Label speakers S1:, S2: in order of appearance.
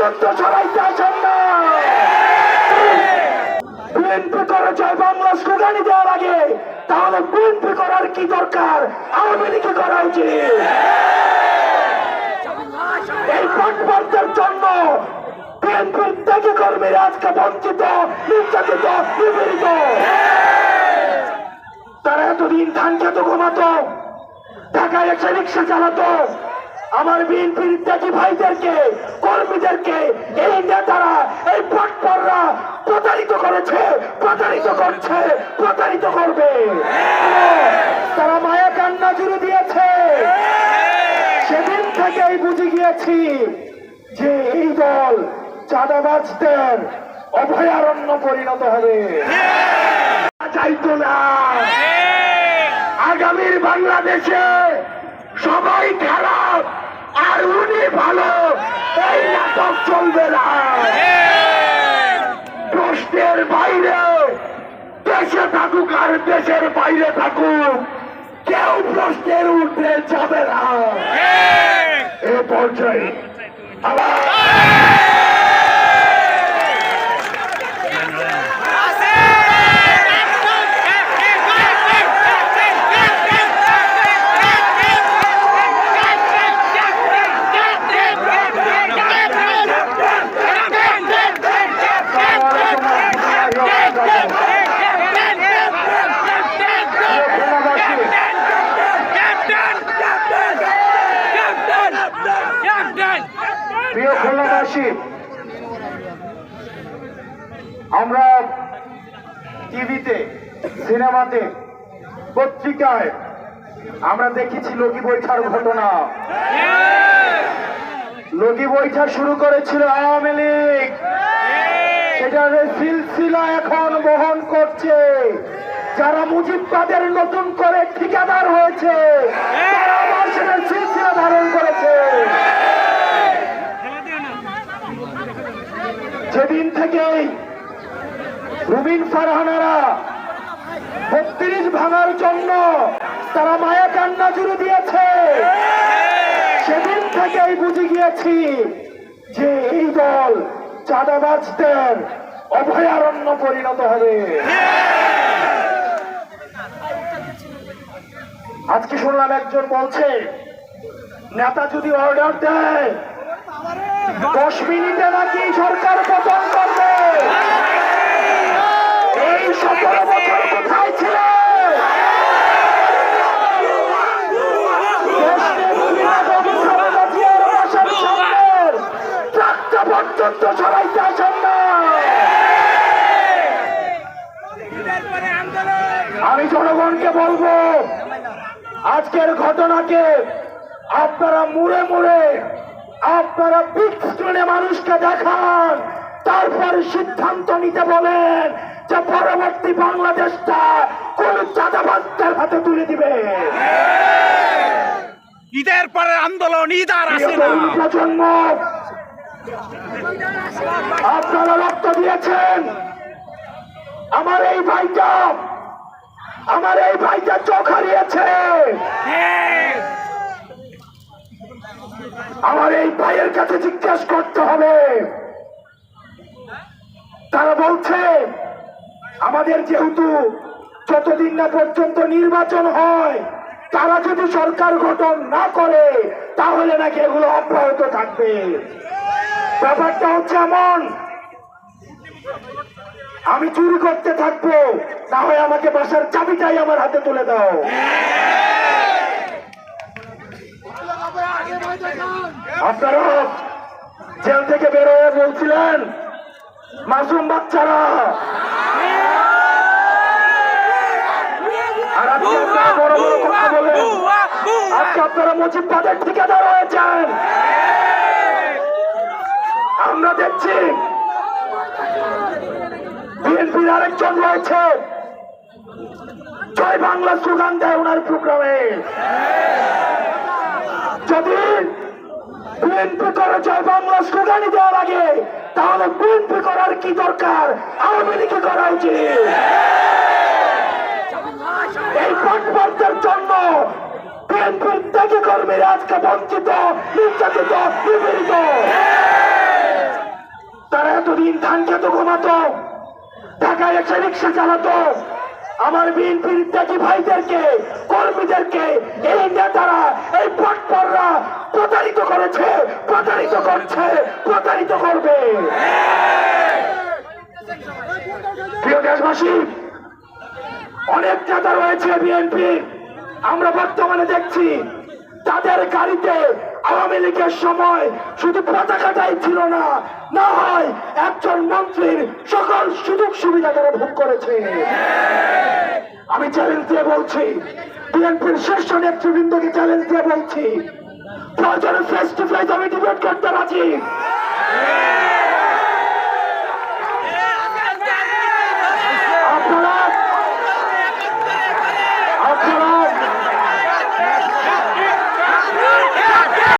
S1: পর্যন্ত সরাইতে আসেন না বিএনপি করে জয় বাংলা স্লোগানি দেওয়ার আগে, তাহলে বিএনপি করার কি দরকার? আওয়ামী লীগে করা উচিত। এই পাটপাড়দের জন্য বিএনপির ত্যাগী কর্মীরা আজকে বঞ্চিত, নির্যাতিত, নিপীড়িত। তারা এতদিন ধান খেত ঘুমাতো, ঢাকায় এসে রিক্সা চালাতো আমার বিএনপির ত্যাগী ভাইদেরকে কর্মীদেরকে এই নেতারা এই পাটপাড়রা প্রতারিত করেছে প্রতারিত করছে প্রতারিত করবে। তারা মায়া কান্না জুড়ে দিয়েছে। সেদিন থেকেই বুঝে গিয়েছি যে এই দল চাঁদাবাজদের অভয়ারণ্য পরিণত হবে। চাইতো না। আগামীর বাংলাদেশে সবাই খারাপ আর উনি ভালো, এই নাটক চলবে না। প্রশ্নের বাইরে, দেশে থাকুক আর দেশের বাইরে থাকুক, কেউ প্রশ্নের উঠে যাবে না। এ পর্যায়ে, আবার প্রিয় খুলনাবাসী আমরা টিভিতে, সিনেমাতে, পত্রিকায় আমরা দেখেছি লগি বৈঠার ঘটনা। লগি বৈঠা শুরু করেছিল আওয়ামী লীগ। সেটার সিলসিলা এখন বহন করছে। যারা মুজিববাদের নতুন করে ঠিকাদার হয়েছে সিলসিলা ধারণ করেছে যেদিন থেকেই রুবিন ফারহানারা। বত্রিশ ভাঙার জন্য তারা মায়া কান্না জুড়ে দিয়েছে। সেদিন থেকেই বুঝে গিয়েছি যে এই দল চাঁদাবাজদের অভয়ারণ্য পরিণত হবে। আজকে শুনলাম একজন বলছে, নেতা যদি অর্ডার দেয়, দশ মিনিটে নাকি সরকার পতন করবে এই সতেরো বছর কোথায় ছিল পর্যন্ত সরাইতে আসেন না আমি জনগণকে বলব আজকের ঘটনাকে আপনারা মুড়ে মুড়ে আপনারা বিগ স্ক্রিনে মানুষকে দেখান তারপর সিদ্ধান্ত নিতে বলেন যে পরবর্তী বাংলাদেশটা কোন চাঁদাবাজদের হাতে তুলে দিবে।
S2: ঈদের পরে আন্দোলন ঈদ আর আসে না।
S1: প্রজন্ম আপনারা রক্ত দিয়েছেন। আমার এই ভাইটা, আমার এই ভাইটা চোখ হারিয়েছে। আমার এই ভাইয়ের কাছে জিজ্ঞেস করতে হবে। তারা বলছে, আমাদের যেহেতু যতদিন না পর্যন্ত নির্বাচন হয়, তারা যদি সরকার গঠন না করে, তাহলে নাকি এগুলো অব্যাহত থাকবে। ব্যাপারটা হচ্ছে এমন। আমি চুরি করতে থাকব, না হয় আমাকে বাসার চাবিটাই আমার হাতে তুলে দাও। আপনারা জেল থেকে বেরোয় বলছিলেন, মাসুম বাচ্চারা। আর আজকে বড় বড় কথা বলেন। আজকে আপনারা মুজিববাদের ঠিকাদার হয়েছেন। দেখছি বিএনপির আরেকজন রয়েছে। জয় বাংলা স্লোগান দেয় ওনার প্রোগ্রামে। যদি বিএনপি করে জয় বাংলা স্লোগানি দেওয়ার আগে, তাহলে বিএনপি করার কি দরকার? আওয়ামী লীগে করা উচিত। এই পাটপাড়দের জন্য বিএনপির ত্যাগী কর্মীরা আজকে বঞ্চিত, নির্যাতিত, নিপীড়িত। এতদিন ধান খেত, ঘুমাতো। ঢাকায় এসে রিক্সা চালাতো। আমার বিএনপির ত্যাগী ভাইদেরকে, কর্মীদেরকে, এই নেতারা, এই পটপররা প্রতারিত করেছে, প্রতারিত করছে, প্রতারিত করবে। প্রিয় দেশবাসী, অনেক নেতা রয়েছে বিএনপি। আমরা বর্তমানে দেখছি তাদের গাড়িতে আওয়ামী লীগের সময় শুধু পতাকাটাই ছিল না না হয় একজন মন্ত্রীর সকল সুযোগ সুবিধা তারা ভোগ করেছে। আমি চ্যালেঞ্জ দিয়ে বলছি, বিএনপির শীর্ষ নেতৃবৃন্দকে চ্যালেঞ্জ দিয়ে বলছি, প্রয়োজনে ফেস টু ফেস আমি ডিবেট করতে রাজি।